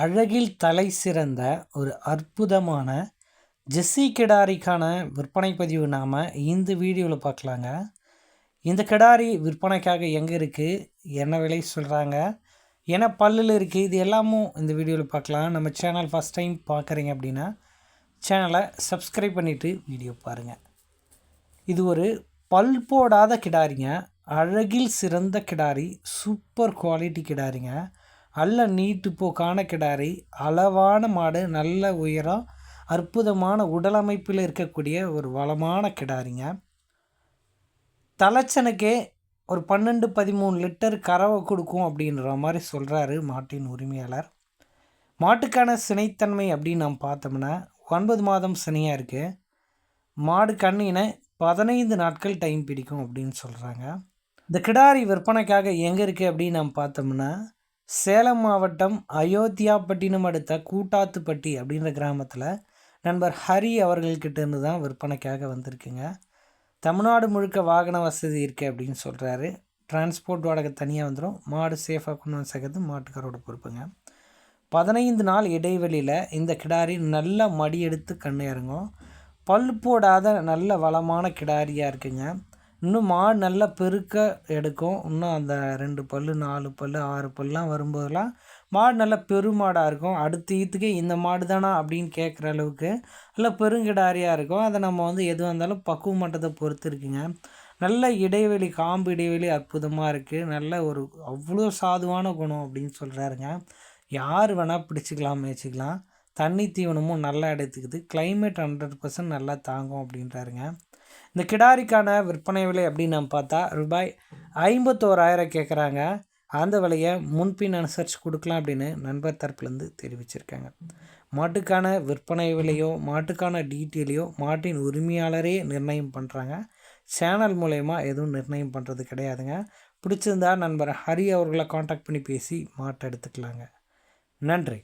அழகில் தலை சிறந்த ஒரு அற்புதமான ஜெஸ்ஸி கிடாரிக்கான விற்பனை பதிவு நாம் இந்த வீடியோவில் பார்க்கலாங்க. இந்த கிடாரி விற்பனைக்காக எங்கே இருக்குது என்ன விலை சொல்கிறாங்க என்ன பல்லில் இருக்குது இது எல்லாமும் இந்த வீடியோவில் பார்க்கலாம். நம்ம சேனல் ஃபஸ்ட் டைம் பார்க்குறீங்க அப்படின்னா சேனலை சப்ஸ்கிரைப் பண்ணிவிட்டு வீடியோ பாருங்கள் இது ஒரு பல் போடாத கிடாரிங்க. அழகில் சிறந்த கிடாரி சூப்பர் குவாலிட்டி கிடாரிங்க. அல்ல நீட்டு போக்கான கிடாரி அளவான மாடு நல்ல உயரம் அற்புதமான உடலமைப்பில் இருக்கக்கூடிய ஒரு வளமான கிடாரிங்க. தலைச்சனுக்கே ஒரு பன்னெண்டு பதிமூணு லிட்டர் கறவை கொடுக்கும் அப்படின்ற மாதிரி சொல்கிறாரு மாட்டின் உரிமையாளர். மாட்டுக்கான சினைத்தன்மை அப்படின்னு நாம் பார்த்தோம்னா ஒன்பது மாதம் சினையாக இருக்குது மாடு கண்ணினை பதினைந்து நாட்கள் டைம் பிடிக்கும் அப்படின்னு சொல்கிறாங்க இந்த கிடாரி விற்பனைக்காக எங்கே இருக்குது அப்படின்னு நம்ம பார்த்தோம்னா சேலம் மாவட்டம் அயோத்தியாப்பட்டினம் அடுத்த கூட்டாத்துப்பட்டி அப்படின்ற கிராமத்தில் நண்பர் ஹரி அவர்கள்கிட்ட இருந்து தான் விற்பனைக்காக வந்திருக்குங்க. தமிழ்நாடு முழுக்க வாகன வசதி இருக்குது அப்படின்னு சொல்கிறாரு டிரான்ஸ்போர்ட் வாடகை தனியாக வந்துடும் மாடு சேஃபாக கொண்டு வந்து சேர்க்கறது மாட்டுக்காரோட பொறுப்புங்க. பதினைந்து நாள் இடைவெளியில் இந்த கிடாரி நல்ல மடி எடுத்து கண்ணு இறங்கும். பல் போடாத நல்ல வளமான கிடாரியாக இருக்குங்க. இன்னும் மாடு நல்லா பெருக்க எடுக்கும். இன்னும் அந்த ரெண்டு பல் நாலு பல் ஆறு பல்லாம் வரும்போதெல்லாம் மாடு நல்லா பெருமாடாக இருக்கும். அடுத்த ஈத்துக்கே இந்த மாடு தானா அப்படின்னு கேட்குற அளவுக்கு நல்லா பெருங்கிடாரியாக இருக்கும். அதை நம்ம வந்து எதுவாக இருந்தாலும் பக்குவ மட்டத்தை பொறுத்து இருக்குங்க. நல்ல இடைவெளி காம்பு இடைவெளி அற்புதமாக இருக்குது நல்ல ஒரு அவ்வளோ சாதுவான குணம் அப்படின்னு சொல்கிறாருங்க யார் வேணால் பிடிச்சிக்கலாம் மேய்ச்சிக்கலாம். தண்ணி தீவனமும் நல்லா எடுத்துக்குது. கிளைமேட் ஹண்ட்ரட் பர்சன்ட் நல்லா தாங்கும் அப்படின்றாருங்க. இந்த கிடாரிக்கான விற்பனை விலை அப்படின்னு நம்ம பார்த்தா ரூபாய் ஐம்பத்தோராயிரம் கேட்குறாங்க அந்த விலையை முன்பின் அனுசரித்து கொடுக்கலாம் அப்படின்னு நண்பர் தரப்புலேருந்து தெரிவிச்சிருக்காங்க. மாட்டுக்கான விற்பனை விலையோ மாட்டுக்கான டீட்டெயிலையோ மாட்டின் உரிமையாளரே நிர்ணயம் பண்ணுறாங்க சேனல் மூலயமா எதுவும் நிர்ணயம் பண்ணுறது கிடையாதுங்க. பிடிச்சிருந்தா நண்பர் ஹரி அவர்களை காண்டாக்ட் பண்ணி பேசி மாட்டை எடுத்துக்கலாங்க. நன்றி.